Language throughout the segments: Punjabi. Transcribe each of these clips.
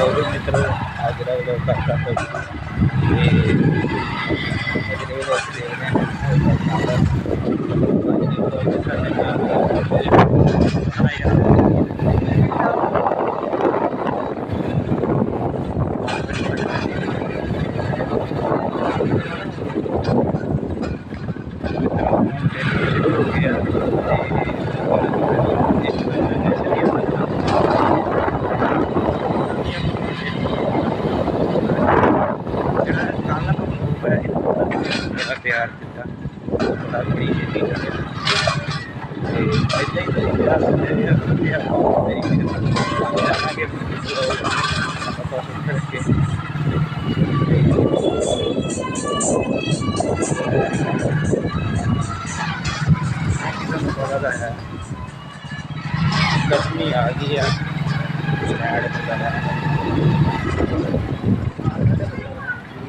ਹੋਰ ਮਿੱਤਰ ਅੱਜ ਦਾ ਵਲੋਗ ਕਰਦਾ ਪਿਆ ਤੇ ਅੱਜ ਦੇ ਵਲੋਗ ਚ ਦੇਖਦੇ ਹਾਂ ਅੱਜ ਦੇ ਵਲੋਗ ਚ ਸਾਡੇ ਨਾਲ ਦਿੱਤਾ ਬੜਾ ਬੜੀ ਛੇਤੀ ਕਰੇ ਤੇ ਇੱਦਾਂ ਹੀ ਤੁਸੀਂ ਪਿਆਰ ਦਿੰਦੇ ਮੇਰੀ ਕਿਸਮਤ ਜਾਣਾਂਗੇ ਆਪਾਂ ਕਰਕੇ ਹੈ ਗਰਮੀ ਆ ਗਈ ਆ। ਸ਼ਾਇਦ ਪਤਾ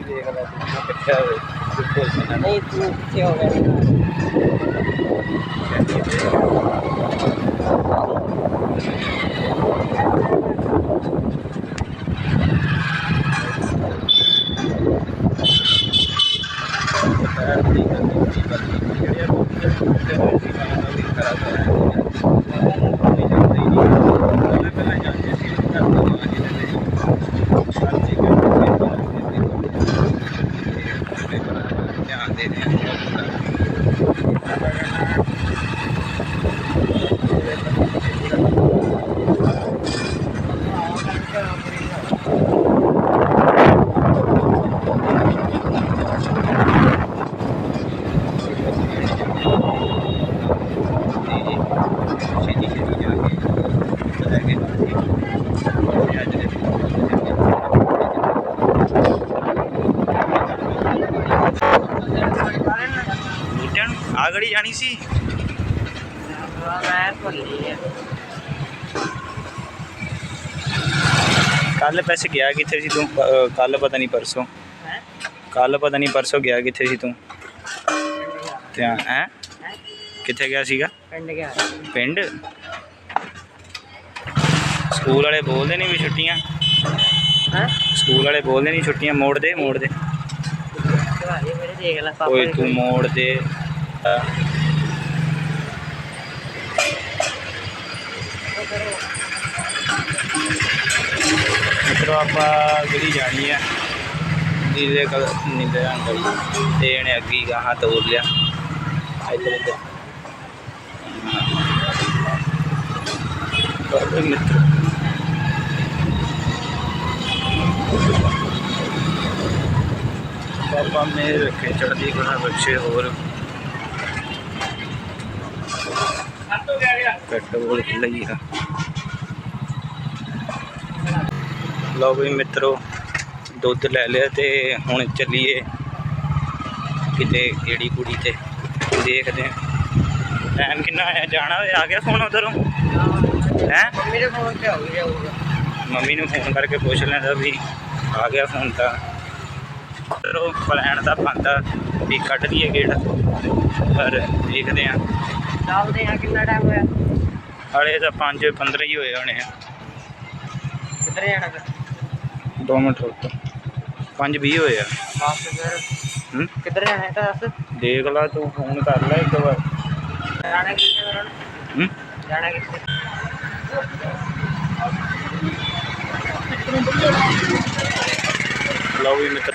ਦੇਖ ਲੈ ਕਿੱਥੇ ਹੋਵੇ Thank you. ਗੜੀ ਜਾਣੀ ਸੀ। ਮੈਂ ਭੁੱਲੀ ਆ ਕੱਲ ਪੈਸੇ ਗਿਆ ਕਿੱਥੇ ਸੀ ਤੂੰ? ਕੱਲ ਪਤਾ ਨਹੀਂ ਪਰਸੋਂ। ਹੈ? ਕੱਲ ਪਤਾ ਨਹੀਂ ਪਰਸੋਂ ਗਿਆ ਕਿੱਥੇ ਸੀ ਤੂੰ? ਤੇ ਹੈ? ਕਿੱਥੇ ਗਿਆ ਸੀਗਾ? ਪਿੰਡ ਗਿਆ। ਪਿੰਡ? ਸਕੂਲ ਵਾਲੇ ਬੋਲਦੇ ਨਹੀਂ ਵੀ ਛੁੱਟੀਆਂ। ਹੈ? ਸਕੂਲ ਵਾਲੇ ਬੋਲਦੇ ਨਹੀਂ ਛੁੱਟੀਆਂ ਮੋੜ ਦੇ ਮੋੜ ਦੇ ਓਏ ਤੂੰ ਮੋੜ ਦੇ ਮਿੱਤਰੋ, ਆਪਾਂ ਜਿਹੜੀ ਜਾਣੀ ਆ ਨੀਲੇ ਕਲਰ ਨੀਲੇ ਰੰਗ ਵਾਲੀ ਤੇ ਇਹਨੇ ਅੱਗੀ ਗਾਹਾਂ ਤੋੜ ਲਿਆ। ਇੱਧਰ ਇੱਧਰ। ਬਹੁਤ ਮਿੱਤਰ। ਬਾਬਾ ਮੇਰੇ ਰੱਖੇ, ਚੜ੍ਹਦੀ ਕਲਾ ਬੱਚੇ ਹੋਰ। ਪੈਟਰੋਲ ਲਈ ਆ। ਲਓ ਵੀ ਮਿੱਤਰੋ ਦੁੱਧ ਲੈ ਲਿਆ ਤੇ ਹੁਣ ਚੱਲੀਏ ਕਿਤੇ ਕਿਹੜੀ ਕੁੜੀ ਤੇ। ਦੇਖਦੇ ਹਾਂ। ਟਾਈਮ ਕਿੰਨਾ ਹੋਇਆ ਜਾਣਾ ਹੋਇਆ ਆ ਗਿਆ ਫੋਨ ਉਧਰੋਂ? ਹੈ। ਮੇਰੇ ਫੋਨ ਤੇ ਹੋ ਜਾਊਗਾ। ਮੰਮੀ ਨੂੰ ਫੋਨ ਕਰਕੇ ਪੁੱਛ ਲੈਂਦਾ ਵੀ ਆ ਗਿਆ ਫੋਨ ਤਾਂ। ਚਲੋ ਪਲਾਨ ਤਾਂ ਬੰਦਾ ਵੀ ਕੱਢ ਲਈਏ ਗੇੜ। ਪਰ ਦੇਖਦੇ ਆ ਚੱਲਦੇ ਆ ਕਿੰਨਾ ਟਾਈਮ ਹੋਇਆ? ਹਾਲੇ ਤਾਂ 5 15 ਹੀ ਹੋਏ ਹੋਣੇ ਆ। ਕਿੱਧਰ ਜਾਣਾ ਫਿਰ? 2 ਮਿੰਟ ਰੁਕ। 5 20 ਹੋਏ ਆ। ਬਸ ਫਿਰ। ਹੂੰ? ਕਿੱਧਰ ਜਾਣਾ ਹੈ ਤਾਂ ਦੱਸ? ਦੇਖ ਲਾ ਤੂੰ ਫੋਨ ਕਰ ਲੈ ਇੱਕ ਵਾਰ। ਜਾਣਾ ਕਿੱਥੇ ਹੁਣ? ਹੂੰ? ਜਾਣਾ ਕਿੱਥੇ? ਲਓ ਵੀ ਮਿੱਤਰ।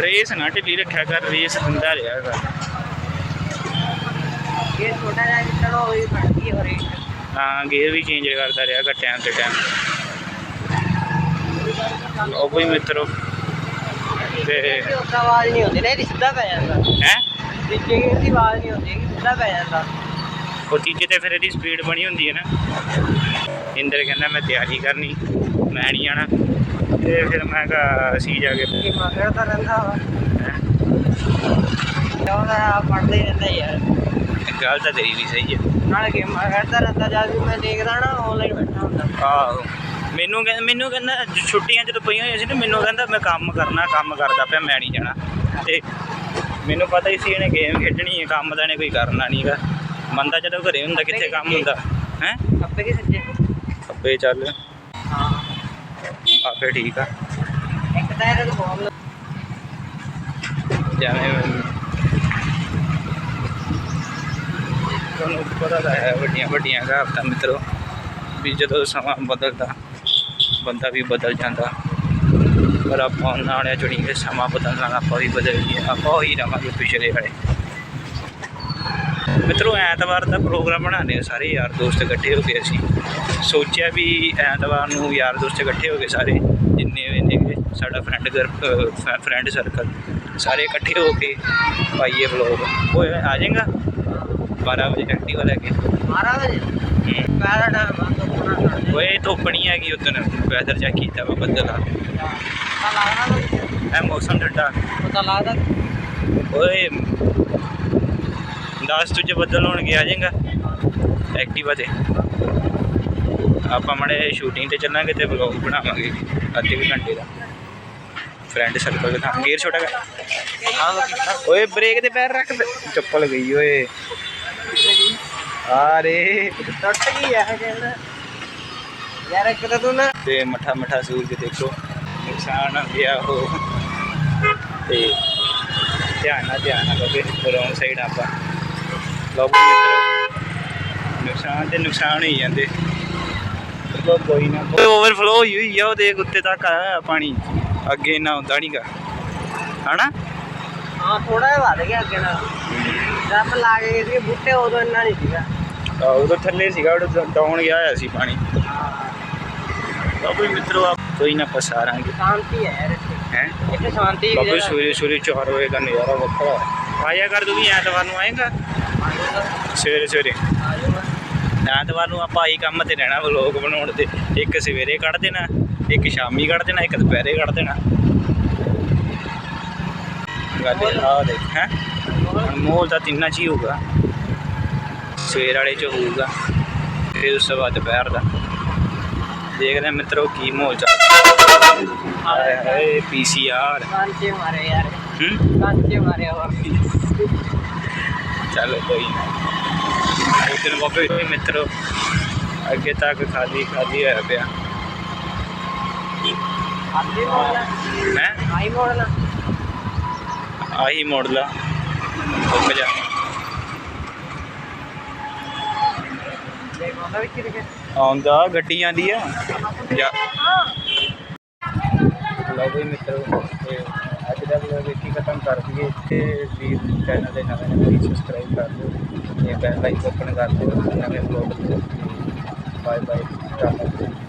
ਰੇਸ ਨਾ ਢਿੱਲੀ ਰੱਖਿਆ ਕਰ ਰੇਸ ਦਿੰਦਾ ਰਿਹਾ ਕਰ ਇਹ ਛੋਟਾ ਜਿਹਾ ਜਿੱਤਣ ਹੋਈ ਫੜਦੀ ਹੋ ਰਹੀ ਹਾਂ ਗੇਅਰ ਵੀ ਚੇਂਜ ਕਰਦਾ ਰਿਹਾ ਕਰ ਟਾਈਮ ਤੇ ਟਾਈਮ ਉਹ ਕੋਈ ਮਿੱਤਰੋ। ਤੇ ਆਵਾਜ਼ ਨਹੀਂ ਹੁੰਦੀ ਨਾ ਇਹਦੀ ਸਿੱਧਾ ਪੈ ਜਾਂਦਾ। ਹੈ? ਵਿੱਚੇ ਇਹਦੀ ਆਵਾਜ਼ ਨਹੀਂ ਹੁੰਦੀ ਸਿੱਧਾ ਪੈ ਜਾਂਦਾ। ਉਹ ਤੀਜੇ ਤੇ ਫਿਰ ਇਹਦੀ ਸਪੀਡ ਬਣੀ ਹੁੰਦੀ ਹੈ ਨਾ। ਇੰਦਰ ਕਹਿੰਦਾ ਮੈਂ ਤਿਆਰੀ ਕਰਨੀ ਮੈਂ ਨਹੀਂ ਆਣਾ ਤੇ ਫਿਰ ਮੈਂ ਕਿਹਾ ਅਸੀਂ ਜਾ ਕੇ ਕਿ ਮਗਰ ਤਾਂ ਰਹਿੰਦਾ ਵਾ। ਹੈਂ। ਉਹਦਾ ਪੜਦਾ ਹੀ ਰਹਿੰਦਾ ਯਾਰ ਗੱਲ ਤਾਂ ਤੇਰੀ ਵੀ ਸਹੀ ਹੈ ਨਾਲ ਗੇਮਾਂ ਖੇਡਦਾ ਰਹਿੰਦਾ ਜਦ ਵੀ ਮੈਂ ਦੇਖਦਾ ਨਾ ਆਨਲਾਈਨ ਬੈਠਾ ਹੁੰਦਾ। ਆਹੋ। ਮੈਨੂੰ ਕਹਿੰਦਾ ਮੈਨੂੰ ਕਹਿੰਦਾ ਜ- ਛੁੱਟੀਆਂ ਜਦੋਂ ਪਈਆਂ ਹੋਈਆਂ ਸੀ ਨਾ ਮੈਨੂੰ ਕਹਿੰਦਾ ਮੈਂ ਕੰਮ ਕਰਨਾ ਕੰਮ ਕਰਦਾ ਪਿਆ ਮੈਂ ਨਹੀਂ ਜਾਣਾ। ਤੇ ਮੈਨੂੰ ਪਤਾ ਹੀ ਸੀ ਇਹਨੇ ਗੇਮ ਖੇਡਣੀ ਹੈ ਕੰਮ ਤਾਂ ਇਹਨੇ ਕੋਈ ਕਰਨਾ ਨਹੀਂਗਾ ਬੰਦਾ ਜਦੋਂ ਘਰੇ ਹੁੰਦਾ ਕਿੱਥੇ ਕੰਮ ਹੁੰਦਾ? ਹੈ? ਖੱਬੇ ਕਿ ਸੱਜੇ? ਖੱਬੇ ਚੱਲ। ਹਾਂ। ਆਪੇ ਠੀਕ ਆ। ਇੱਕ ਤਾਂ ਇਹਦਾ ਬਹੁਤ ਜਿਵੇਂ ਤੁਹਾਨੂੰ ਪਤਾ ਤਾਂ ਹੈ ਵੱਡੀਆਂ ਵੱਡੀਆਂ ਕਹਾਵਤਾਂ ਮਿੱਤਰੋ ਵੀ ਜਦੋਂ ਸਮਾਂ ਬਦਲਦਾ ਬੰਦਾ ਵੀ ਬਦਲ ਜਾਂਦਾ। ਪਰ ਆਪਾਂ ਉਹਨਾਂ ਵਾਲਿਆਂ ਚੁਣੀ ਕੇ ਸਮਾਂ ਬਦਲਣ ਆਪਾਂ ਵੀ ਬਦਲ ਗਏ ਆਪਾਂ ਉਹੀ ਰਵਾਂਗੇ ਪਿਛਲੇ ਵਾਲੇ। ਮਿੱਤਰੋ ਐਤਵਾਰ ਦਾ ਪ੍ਰੋਗਰਾਮ ਬਣਾਉਂਦੇ ਆ ਸਾਰੇ ਯਾਰ ਦੋਸਤ ਇਕੱਠੇ ਹੋ ਕੇ ਅਸੀਂ। ਸੋਚਿਆ ਵੀ ਐਤਵਾਰ ਨੂੰ ਯਾਰ ਦੋਸਤ ਇਕੱਠੇ ਹੋ ਕੇ ਸਾਰੇ ਜਿੰਨੇ ਵੀ ਨੇ ਸਾਡਾ ਫਰੈਂਡ ਗਰੁੱਪ ਫਰੈਂਡ ਸਰਕਲ ਸਾਰੇ ਇਕੱਠੇ ਹੋ ਕੇ ਪਾਈਏ ਵਲੋਗ ਓਏ ਆ ਜਾਏਗਾ? 12 ਵਜੇ ਐਕਟਿਵਾ ਲੈ ਕੇ ਮਾਰਾ ਵਜੇ? ਆ ਤੋਂ ਪੁਣਾ ਓਏ ਧੁੱਪ ਨਹੀਂ ਹੈਗੀ ਉਦੋਂ ਵੈਦਰ ਚੈੱਕ ਕੀਤਾ ਵਾ ਬੱਦਲ ਆ। ਲੱਗਦਾ ਇਹ ਮੌਸਮ ਠੰਡਾ। ਪਤਾ ਲੱਗਦਾ। ਓਏ 10 ਤੁਝੇ ਬੱਦਲ ਹੋਣਗੇ ਆ ਜਾਏਗਾ। ਐਕਟਿਵਾ ਤੇ। ਆਪਾਂ ਮੜੇ ਸ਼ੂਟਿੰਗ ਤੇ ਚੱਲਾਂਗੇ ਤੇ ਵਲੌਗ ਬਣਾਵਾਂਗੇ ਅੱਧੇ ਕੁ ਘੰਟੇ ਦਾ। ਫਰੈਂਡ ਸਰਕਲ ਦੇ ਥਾਂ ਗੇਅਰ ਛੋਟਾ ਕਰ ਓਏ ਬ੍ਰੇਕ ਤੇ ਪੈਰ ਰੱਖ। ਚੱਪਲ ਗਈ ਓਏ। ਆਰੇ। ਟੁੱਟ ਗਈ ਹੈ ਕਹਿੰਦਾ ਯਾਰ ਇੱਕ ਤਾਂ ਤੂੰ ਨਾ ਤੇ ਮੱਠਾ ਮੱਠਾ ਸੂਰਜ ਦੇਖੋ। ਨੁਕਸਾਨ ਹੋ ਗਿਆ ਉਹ। ਤੇ ਧਿਆਨ ਨਾਲ ਧਿਆਨ ਨਾਲ ਕਿਉਂਕਿ ਰੋਂਗ ਸਾਈਡ ਆਪਾਂ। ਲੋਕ ਮਿੱਤਰੋ ਨੁਕਸਾਨ ਤੇ ਨੁਕਸਾਨ ਹੀ ਜਾਂਦੇ। ਚਲੋ ਕੋਈ ਨਾ ਓਵਰਫਲੋ ਹੋਈ ਹੋਈ ਆ ਉਹ ਦੇਖ ਉੱਤੇ ਤੱਕ ਆ ਪਾਣੀ। ਅੱਗੇ ਇੰਨਾ ਹੁੰਦਾ ਨਹੀਂਗਾ ਹਨਾ? ਹਾਂ ਥੋੜਾ ਜਿਹਾ ਵੱਧ ਗਿਆ ਅੱਗੇ ਨਾਲ। ਜਦ ਲਾ ਕੇ ਸੀ ਬੂਟੇ ਉਦੋਂ ਇੰਨਾ ਨਹੀਂ ਸੀਗਾ। ਆ ਉਦੋਂ ਥੱਲੇ ਸੀਗਾ ਉਹ ਡਾਉਣ ਗਿਆ ਹੋਇਆ ਸੀ ਪਾਣੀ। ਬਾਬੂ ਮਿੱਤਰੋ ਆਪ ਕੋਈ ਨਾ ਪਸਾਰਾਂਗੇ ਸ਼ਾਂਤੀ ਹੈ ਯਾਰ ਹੈ? ਇੱਥੇ ਸ਼ਾਂਤੀ ਬਾਬੂ ਵੀ ਸਵੇਰੇ ਸਵੇਰੇ 4 ਵਜੇ ਦਾ ਨਜ਼ਾਰਾ ਵੱਖਰਾ। ਆਇਆ ਕਰ ਤੂੰ ਵੀ ਐਤਵਾਰ ਨੂੰ ਆਏਗਾ। ਸਵੇਰੇ ਸਵੇਰੇ। ਐਤਵਾਰ ਨੂੰ ਆਪਾਂ ਆਹੀ ਕੰਮ ਤੇ ਰਹਿਣਾ ਵਲੋਗ ਬਣਾਉਣ ਤੇ। ਇੱਕ ਸਵੇਰੇ ਕੱਢ ਦੇਣਾ ਇੱਕ ਸ਼ਾਮੀ ਕੱਢ ਦੇਣਾ ਇੱਕ ਦੁਪਹਿਰੇ ਕੱਢ ਦੇਣਾ। ਗੱਲ ਆ ਦੇਖ ਹੈ? ਮੋਲ ਤਾਂ ਤਿੰਨਾਂ ਚ ਹੀ ਹੋਊਗਾ। ਸਵੇਰ ਵਾਲੇ ਚ ਹੋਊਗਾ ਫਿਰ ਉਸ ਤੋਂ ਬਾਅਦ ਦੁਪਹਿਰ ਦਾ। ਦੇਖਦੇ ਮਿੱਤਰੋ ਕੀ ਮਾਹੌਲ ਚੱਲ ਹਾਏ ਹਾਏ ਪੀਸੀਆਰ ਕਾਂਚੇ ਮਾਰੇ ਯਾਰ। ਹੂੰ? ਕਾਂਚੇ ਮਾਰੇ ਹੋਰ। ਚੱਲ ਕੋਈ ਨਾ। ਇੱਕ ਦਿਨ ਬਾਬੇ ਕੋਈ ਮਿੱਤਰੋ ਅੱਗੇ ਤੱਕ ਖਾਲੀ ਖਾਲੀ ਹੋਇਆ ਪਿਆ। ਹੈ? ਆਈ ਮੋੜਨਾ ਆਹੀ ਮੋੜ ਲਾ ਰੁਕ ਜਾ। ਆਉਂਦਾ ਗੱਡੀ ਆਂਦੀ ਆ ਜਾ। ਲਓ ਵੀ ਮਿੱਤਰੋ ਤੇ ਅੱਜ ਦਾ ਖਤਮ ਕਰ ਦਈਏ। ਤੇ ਵੀ ਚੈਨਲ ਦੇ ਨਵੇਂ ਨਵੇਂ ਸਬਸਕ੍ਰਾਈਬ ਕਰ ਦਿਓ। ਤੇ ਬੈਲ ਆਈਕਨ ਓਪਨ ਕਰ ਦਿਓ, ਨਵੇਂ ਵਲੋਗ ਬਾਏ ਬਾਏ